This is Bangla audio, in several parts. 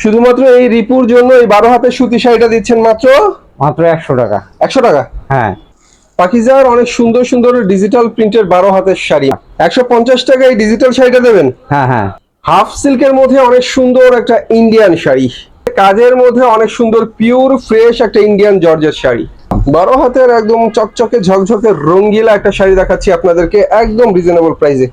শুধুমাত্র এই রিপুর জন্য এই বারো হাতের সুতি শাড়িটা দিচ্ছেন মাত্র? মাত্র একশো টাকা। একশো টাকা? হ্যাঁ। পাকিজার অনেক সুন্দর সুন্দর ডিজিটাল প্রিন্টের বারো হাতের শাড়ি। একশো পঞ্চাশ টাকা এই ডিজিটাল শাড়িটা দেবেন? হ্যাঁ হ্যাঁ। হাফ সিল্কের মধ্যে অনেক সুন্দর একটা ইন্ডিয়ান শাড়ি। কাজের মধ্যে অনেক সুন্দর পিওর ফ্রেশ একটা ইন্ডিয়ান জর্জের শাড়ি। বারো হাতের একদম চকচকে ঝকঝকে রঙ্গিলা একটা শাড়ি দেখাচ্ছি আপনাদেরকে একদম রিজনেবল প্রাইসে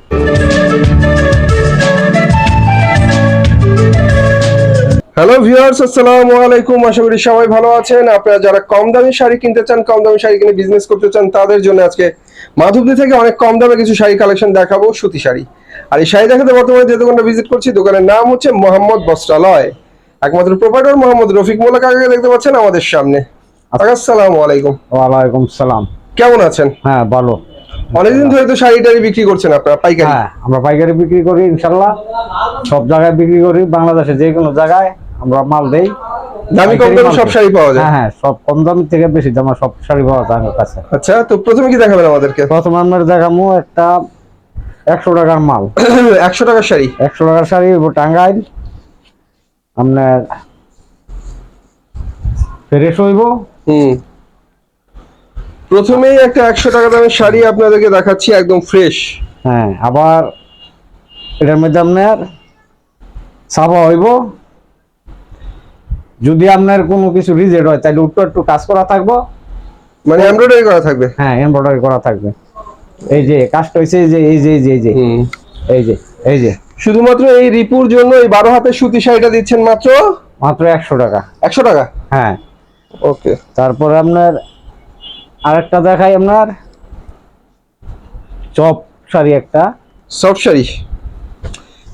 হ্যালো ভিউয়ার্স আসসালামু আলাইকুম। আশা করি সবাই ভালো আছেন। আপনারা যারা কম দামি শাড়ি কিনতে চান কম দামি শাড়ি কিনে বিজনেস করতে চান তাদের জন্য আজকে মাধবদী থেকে অনেক কম দামে কিছু শাড়ি কালেকশন দেখাবো সুতি শাড়ি। আর এই শাড়ি দেখাতে বর্তমানে যে দোকানটা ভিজিট করছি দোকানের নাম হচ্ছে মোহাম্মদ বস্ত্রালয়। একমাত্র প্রোপাইটার মোহাম্মদ রফিক মোল্লা কাকাকে দেখতে পাচ্ছেন আমাদের সামনে। আসসালামু আলাইকুম। ওয়ালাইকুম সালাম। কেমন আছেন? হ্যাঁ ভালো। অনেকদিন ধরে তো শাড়ি টাড়ি বিক্রি করছেন আপনারা পাইকারি। হ্যাঁ আমরা পাইকারি বিক্রি করি ইনশাল্লাহ। সব জায়গায় বিক্রি করি বাংলাদেশে যে কোনো জায়গায়। আমরা মাল দেই। দামি কম দামি সব শাড়ি পাওয়া যায়? হ্যাঁ হ্যাঁ সব কম দাম থেকে বেশি দাম সব শাড়ি পাওয়া যায় আমার কাছে। আচ্ছা তো প্রথমে কি দেখাবেন আমাদেরকে? প্রথম আমরা দেখামো একটা একশো টাকার মাল। একশো টাকার শাড়ি। একশো টাকার শাড়ি টাঙ্গাইল। আপনার ফ্রেশ হইব। হুম। প্রথমেই একটা একশো টাকা দামের শাড়ি আপনাদেরকে দেখাচ্ছি একদম ফ্রেশ। হ্যাঁ আবার এটার মধ্যে আপনার সাবা হইব। যদি আপনার কোনো কিছু রিজেক্ট হয় তাহলে উত্তর একটু কাজ করা থাকব। মানে এমব্রয়ডারি করা থাকবে? হ্যাঁ এমব্রয়ডারি করা থাকবে। এই যে কাজটা হয়েছে এই যে এই যে এই যে এই যে। এই যে এই যে। শুধুমাত্র এই রিপুর জন্য এই বারো হাতের সুতি শাড়িটা দিচ্ছেন মাত্র? মাত্র একশো টাকা। একশো টাকা? হ্যাঁ। ওকে। তারপরে আপনার আরেকটা দেখাই আপনার। চপ শাড়ি একটা। সফট শাড়ি।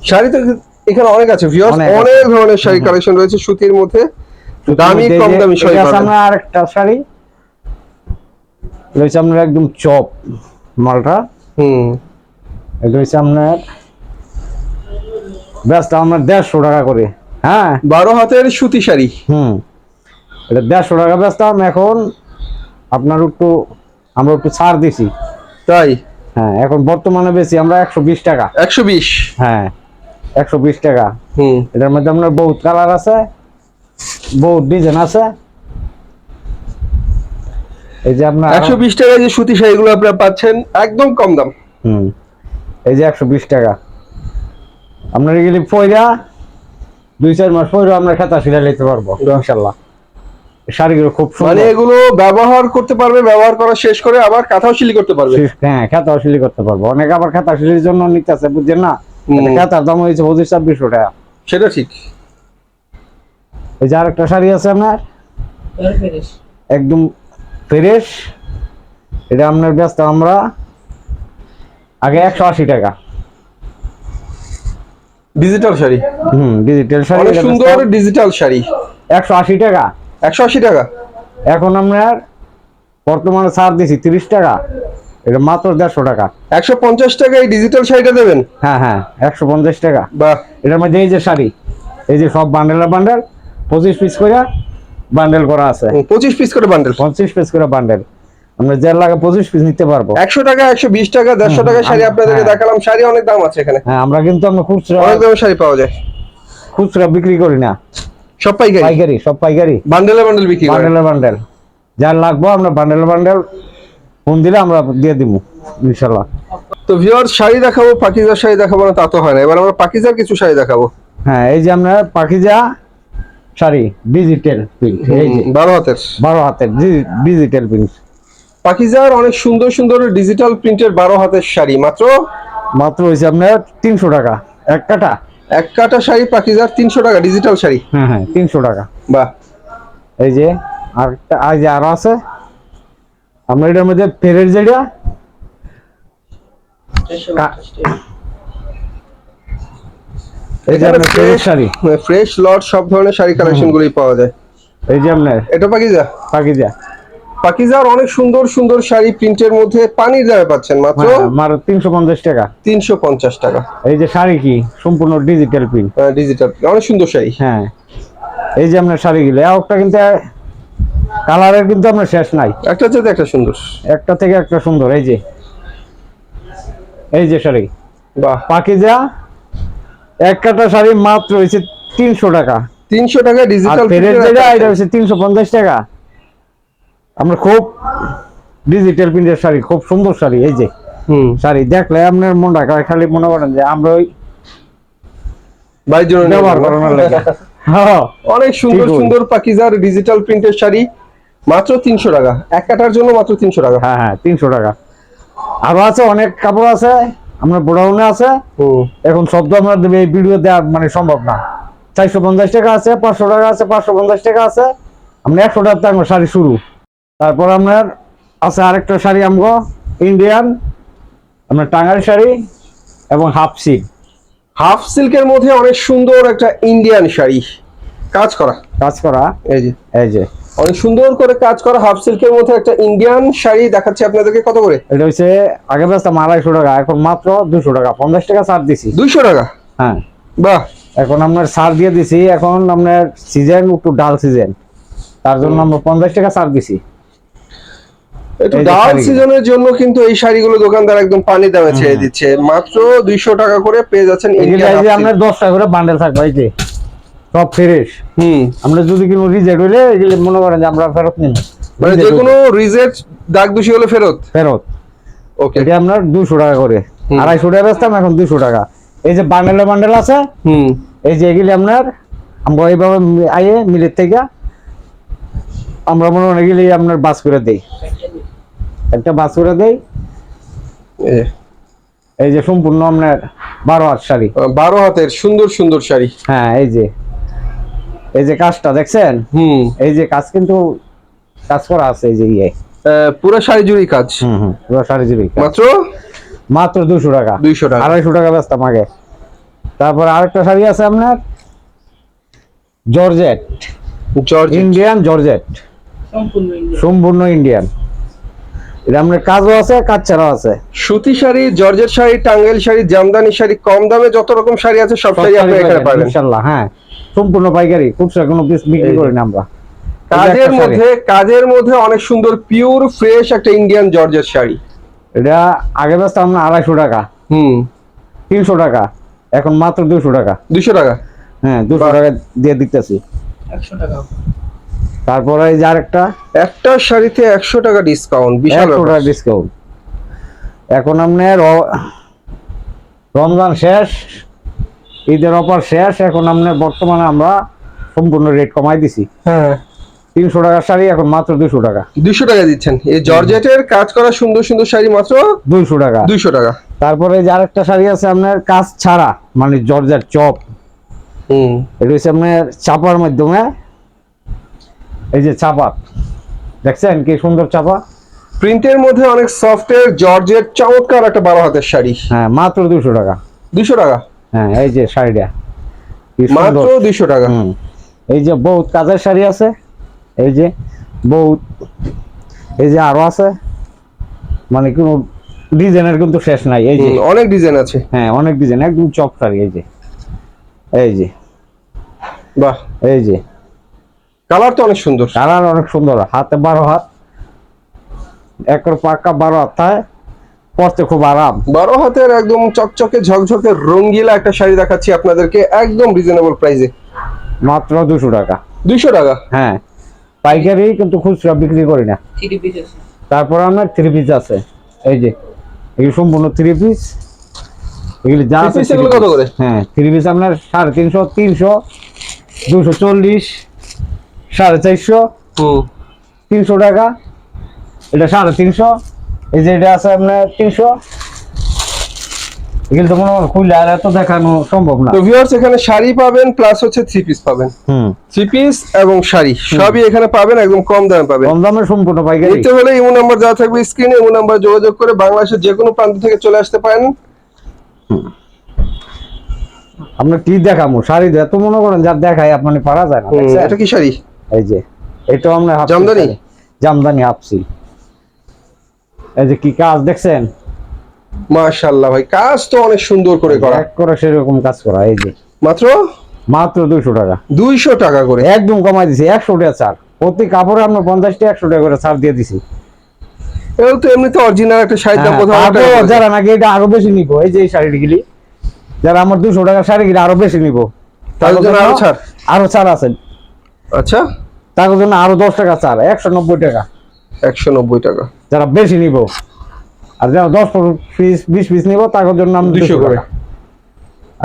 শাড়ি তো এখানে অনেক আছে ভিউয়ার্স অনেক ধরনের শাড়ি কালেকশন রয়েছে সুতির মধ্যে। দামি কম দামি শাড়ি আছে পাবেন। আপনার আরেকটা শাড়ি। রয়েছে আপনার একদম চপ মালটা। হুম। হচ্ছে আপনার ব্যস্ত আপনার দেড়শো টাকা করে। হ্যাঁ? বারো হাতের সুতি শাড়ি। হুম। এটা দেড়শো টাকা বেচতাম এখন আপনার একটু আমরা একটু ছাড় দিছি। তাই? হ্যাঁ এখন বর্তমানে বেশি আমরা একশো বিশ টাকা। একশো বিশ? হ্যাঁ। একশো বিশ টাকা। হুম। এটার মধ্যে আপনার বহুত কালার আছে বহুত ডিজাইন আছে। এই যে আপনার একশো বিশ টাকায় যে সুতি শাড়িগুলো আপনারা পাচ্ছেন একদম কম দাম। হুম। এই যে একশো বিশ টাকা। আপনার এগুলি পয়রা দুই চার মাস পয়রা আমরা খাতা সিলাই নিতে পারব ইনশাল্লাহ। শাড়িগুলো খুব মানে এগুলো ব্যবহার করতে পারবে ব্যবহার করা শেষ করে আবার কাঁথাও সিলি করতে পারবে। হ্যাঁ খাতা সিলি করতে পারব। অনেক আবার খাতা সিলির জন্য নিতেছে বুঝছেন না? দাম হয়েছে পঁচিশ ছাব্বিশশো টাকা। সেটা ঠিক। এই যে আরেকটা শাড়ি আছে আপনার? একদম ফ্রেশ এটা আপনার ব্যস্ত আমরা। আগে একশো আশি টাকা। ডিজিটাল শাড়ি? হুম ডিজিটাল শাড়ি অনেক সুন্দর ডিজিটাল শাড়ি। একশো আশি টাকা। একশো আশি টাকা? এখন আপনার বর্তমানে ছাড় দিছি তিরিশ টাকা। এটা মাত্র দেড়শো টাকা। একশো পঞ্চাশ টাকা এই ডিজিটাল শাড়িটা দেবেন? হ্যাঁ হ্যাঁ একশো পঞ্চাশ টাকা। বা এটার মধ্যে এই যে শাড়ি এই যে সব বান্ডেলের বান্ডেল পঁচিশ পিস করে বান্ডেল করা আছে। পঁচিশ পিস করে বান্ডেল পঁচিশ পিস করে বান্ডেল আমরা যার লাগে পঁচিশ পিস নিতে পারব। একশো টাকা একশো বিশ টাকা দেড়শো টাকা শাড়ি আপনাদেরকে হ্যাঁ। দেখালাম শাড়ি অনেক দাম আছে এখানে। হ্যাঁ আমরা কিন্তু আমরা খুচরা অনেক দামের শাড়ি পাওয়া যায়। খুচরা বিক্রি করি না। সব পাইকারি? পাইকারি সব পাইকারি। বান্ডেলে বান্ডেল বিক্রি বান্ডেলের বান্ডেল যার লাগবো আমরা বান্ডেল বান্ডেল ফোন দিলে আমরা দিয়ে দিব ইনশাল্লাহ। তো ভিউয়ার শাড়ি দেখাবো পাকিজার শাড়ি দেখাবো না তা তো হয় না। এবার আমরা পাকিজার কিছু শাড়ি দেখাবো। হ্যাঁ এই যে আমরা পাকিজা শাড়ি ডিজিটাল প্রিন্ট এই যে। বারো হাতের। বারো হাতের ডিজিটাল প্রিন্ট পাকিজার অনেক সুন্দর সুন্দর ডিজিটাল প্রিন্টের বারো হাতের শাড়ি। মাত্র? মাত্র হয়েছে আপনার তিনশো টাকা এক কাটা। এক কাটা শাড়ি পাকিজার তিনশো টাকা ডিজিটাল শাড়ি। হ্যাঁ হ্যাঁ তিনশো টাকা। বাহ। এই যে আর এই যে আরও আছে আমরা এটার মধ্যে ফেরের যেটা এই যে আপনার ফেরের শাড়ি। ফ্রেশ লট সব ধরনের শাড়ি কালেকশন গুলোই পাওয়া যায়। এই যে আপনার। এটা পাকিজা? পাখিজা পাকিজার অনেক সুন্দর সুন্দর শাড়ি প্রিন্টের মধ্যে পানির দামে পাচ্ছেন মাত্র হ্যাঁ, আমার তিনশো পঞ্চাশ টাকা। তিনশো পঞ্চাশ টাকা। এই যে শাড়ি কি? সম্পূর্ণ ডিজিটাল প্রিন্ট ডিজিটাল অনেক সুন্দর শাড়ি। হ্যাঁ। এই যে আপনার শাড়িগুলো একটা কিন্তু কালারের কিন্তু আপনার শেষ নাই। একটা চেয়ে একটা সুন্দর। একটা থেকে একটা সুন্দর এই যে। এই যে শাড়ি। বাহ। পাকিজা এক কাটা শাড়ি মাত্র হয়েছে তিনশো টাকা। তিনশো টাকা ডিজিটাল যেটা এটা হচ্ছে তিনশো পঞ্চাশ টাকা। আমরা খুব ডিজিটাল প্রিন্টের শাড়ি খুব সুন্দর শাড়ি এই যে। হুম। শাড়ি দেখলে আপনার মনটা করে খালি মনে করেন যে আমরা ওই ব্যবহার যাব। করানোর লাগে। হ্যাঁ অনেক সুন্দর। সুন্দর পাকিজার ডিজিটাল প্রিন্টের শাড়ি। মাত্র তিনশো টাকা। এক কাটার জন্য মাত্র তিনশো টাকা। হ্যাঁ হ্যাঁ তিনশো টাকা। আরও আছে অনেক কাপড় আছে। আমরা গোডাউনে আছে। এখন শব্দ আমরা দেবে এই ভিডিও দেওয়া মানে সম্ভব না। চারশো পঞ্চাশ টাকা আছে পাঁচশো টাকা আছে পাঁচশো পঞ্চাশ টাকা আছে। আমরা একশো টাকা আমার শাড়ি শুরু। তারপর আপনার আছে আরেকটা শাড়ি আমগো ইন্ডিয়ান আপনার টাঙ্গারি শাড়ি এবং হাফ সিল হাফ সিল্কের মধ্যে অনেক সুন্দর একটা ইন্ডিয়ান শাড়ি। কাজ করা। কাজ করা। এই যে। এই যে। অনেক সুন্দর করে কাজ করা হাফ সিল্কের মধ্যে একটা ইন্ডিয়ান শাড়ি দেখাচ্ছি আপনাদেরকে। কত করে? এটা হচ্ছে আগে বেচতাম আড়াইশো টাকা এখন মাত্র দুশো টাকা পঞ্চাশ টাকা ছাড় দিছি। দুইশো টাকা? হ্যাঁ। বাহ। এখন আপনার ছাড় দিয়ে দিছি এখন আপনার সিজন একটু ডাল সিজন তার জন্য আমরা পঞ্চাশ টাকা ছাড় দিছি। একটু ডাল। সিজনের জন্য কিন্তু এই শাড়িগুলো দোকানদার একদম পানি দামে ছেড়ে দিচ্ছে। মাত্র দুইশো টাকা করে পেয়ে যাচ্ছেন আপনার। দশ টাকা করে বান্ডেল থাকবে এই যে। সব ফ্রেশ। হুম। আমরা যদি কোনো রিজেক্ট হইলে এগুলো মনে করেন যে আমরা ফেরত নিব। মানে যে কোনো রিজেক্ট দাগ দোষী হলে ফেরত? ফেরত। ওকে এটা আপনার দুশো টাকা করে। হুম। আড়াইশো টাকা বেচতাম এখন দুশো টাকা। এই যে বান্ডেলে বান্ডেল আছে হুম। এই যে এগুলি আপনার আমরা এইভাবে আইয়ে মিলের থেকে আমরা মনে করেন এগুলি আপনার বাস করে দেই। একটা বাস করে দেই। এই যে, সম্পূর্ণ আপনার বারো হাত শাড়ি। বারো হাতের সুন্দর সুন্দর শাড়ি। হ্যাঁ এই যে। এই যে কাজটা দেখছেন? হুম। এই যে কাজ কিন্তু কাজ করা আছে এই যে ইয়ে। পুরো শাড়ি জুড়ি কাজ? হুম হুম পুরো শাড়ি জুড়ি কাজ। মাত্র? মাত্র দুশো টাকা। দুইশো টাকা। আড়াইশো টাকা বেচতাম আগে তারপর আরেকটা শাড়ি আছে আপনার? জর্জেট। George Indian georgette. সম্পূর্ণ ইন্ডিয়ান। এটা আপনার কাজও আছে কাজ ছাড়াও আছে। সুতি শাড়ি জর্জেট শাড়ি টাঙ্গাইল শাড়ি জামদানি শাড়ি কম দামে যত রকম শাড়ি আছে সব শাড়ি আপনি এখানে পাবেন। ইনশাল্লাহ হ্যাঁ। সম্পূর্ণ পাইকারি খুচরা কোনো পিস বিক্রি করি না আমরা। কাজের। মধ্যে কাজের মধ্যে অনেক সুন্দর পিওর ফ্রেশ একটা ইন্ডিয়ান জর্জেট শাড়ি। এটা আগে বেচতাম আমরা আড়াইশো টাকা। হুম। তিনশো টাকা এখন মাত্র দুশো টাকা। দুশো টাকা? হ্যাঁ দুশো। টাকা দিয়ে দিতেছি। তারপরে এই যে আরেকটা। একটা শাড়িতে একশো টাকা ডিসকাউন্ট বিশাল একশো টাকা ডিসকাউন্ট এখন আপনার রমজান শেষ ঈদের অফার শেষ এখন আপনার বর্তমানে আমরা সম্পূর্ণ রেট কমাই দিছি। হ্যাঁ। তিনশো টাকার শাড়ি এখন মাত্র দুশো টাকা। দুশো টাকা দিচ্ছেন। এই জর্জেটের কাজ করা সুন্দর সুন্দর শাড়ি মাত্র দুইশো টাকা। দুইশো টাকা। তারপরে যে আরেকটা শাড়ি আছে আপনার কাজ ছাড়া মানে জর্জের চপ। হুম। এটা হচ্ছে আপনার চাপার মাধ্যমে। এই যে চাপা দেখছেন কি সুন্দর চাপা? প্রিন্টের মধ্যে অনেক সফটের জর্জেট চমৎকার একটা বারো হাতের শাড়ি। হ্যাঁ মাত্র দুশো টাকা। দুশো টাকা। হ্যাঁ এই যে শাড়িটা। মাত্র দুইশো টাকা। এই যে বহুত কাজের শাড়ি আছে। এই যে বহুত। এই যে আরও আছে। মানে কোনো ডিজাইনের কিন্তু শেষ নাই। এই যে অনেক ডিজাইন আছে। হ্যাঁ অনেক ডিজাইন একদম চপ শাড়ি এই যে। এই যে। বাহ। এই যে। কালার তো অনেক সুন্দর। কালার অনেক সুন্দর। হাতে বারো হাত। একর পাক্কা বারো হাত। পরতে খুব আরাম। বারো হাতের একদম চকচকে ঝকঝকে রঙ্গিলা একটা শাড়ি দেখাচ্ছি আপনাদেরকে একদম রিজনেবল প্রাইসে মাত্র দুশো টাকা। দুইশো টাকা? হ্যাঁ। পাইকারি কিন্তু খুচরা বিক্রি করি না। তারপর আপনার থ্রি পিস আছে। এই যে এগুলো সম্পূর্ণ থ্রি পিস এগুলি যা Three আছে piece এগুলো কত করে? হ্যাঁ থ্রি পিস আপনার সাড়ে তিনশো তিনশো দুশো চল্লিশ সাড়ে চারশো তিনশো টাকা। এটা সাড়ে তিনশো এই যে এটা আছে আপনার তিনশো। এগুলো তো মনে হয় খুললে আর এত দেখানো সম্ভব না। তো ভিউয়ার্স এখানে শাড়ি পাবেন প্লাস হচ্ছে থ্রি পিস পাবেন। হুম। থ্রি পিস এবং শাড়ি সবই এখানে পাবেন একদম কম দামে পাবেন। কম দামে সম্পূর্ণ পাইকারি। নিতে হলে ইমো নাম্বার দেওয়া থাকবে স্ক্রিনে ইমো নাম্বার যোগাযোগ করে বাংলাদেশের যে কোনো প্রান্ত থেকে চলে আসতে পারেন। আমরা কি দেখাবো শাড়ি এত মনে করেন যা দেখাই আপনি পারা যায় না এটা কি শাড়ি? এই যে এটাও আমরা জামদানি? জামদানি হাফসি এই যে কি কাজ দেখছেন? মাশাআল্লাহ ভাই কাজ তো অনেক সুন্দর করে করা। এক করে সেরকম কাজ করা এই যে। মাত্র? মাত্র দুইশো টাকা। দুইশো টাকা করে। একদম কমাই দিছি একশো টাকা ছাড়। প্রতি কাপড়ে আমরা পঞ্চাশ টাকা একশো টাকা করে ছাড় দিয়ে দিছি। এগুলো তো এমনিতে অরিজিনাল একটা শাড়ির দাম হ্যাঁ, কোথাও পড়ে। যারা নাকি এটা আরও বেশি নিবো এই যে এই শাড়িগুলি যারা আমার দুশো টাকা শাড়ি কিনে আরও বেশি নিবো। তার জন্য আরও ছাড়। আরও ছাড় আছে। আচ্ছা। তার জন্য আরও দশ টাকা ছাড় একশো নব্বই টাকা। একশো নব্বই টাকা। যারা বেশি নিব আর যারা দশ পিস বিশ পিস নিব তাদের জন্য আমি দুশো করে।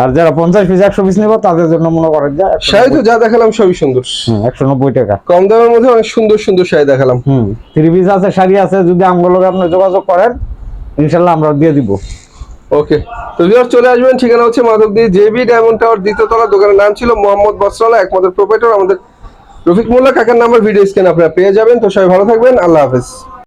আর যারা পঞ্চাশ পিস একশো পিস নিব তাদের জন্য মনে করেন যে শাড়ি তো যা দেখালাম সবই সুন্দর। একশো নব্বই টাকা। কম দামের মধ্যে অনেক সুন্দর সুন্দর শাড়ি দেখালাম। হুম থ্রি পিস আছে শাড়ি আছে যদি আমগুলো আপনি যোগাযোগ করেন ইনশাল্লাহ আমরা দিয়ে দিব। ওকে তো ভিউয়ার চলে আসবেন ঠিকানা হচ্ছে মাধবদী জেবি ডায়মন্ড টাওয়ার দোকানের নাম ছিল মোহাম্মদ বস্ত্রালা একমাত্র প্রোপাইটর আমাদের রফিক মোল্লা কাকার নাম্বার ভিডিও স্ক্রিন আপনারা পেয়ে যাবেন। তো সবাই ভালো থাকবেন আল্লাহ হাফেজ।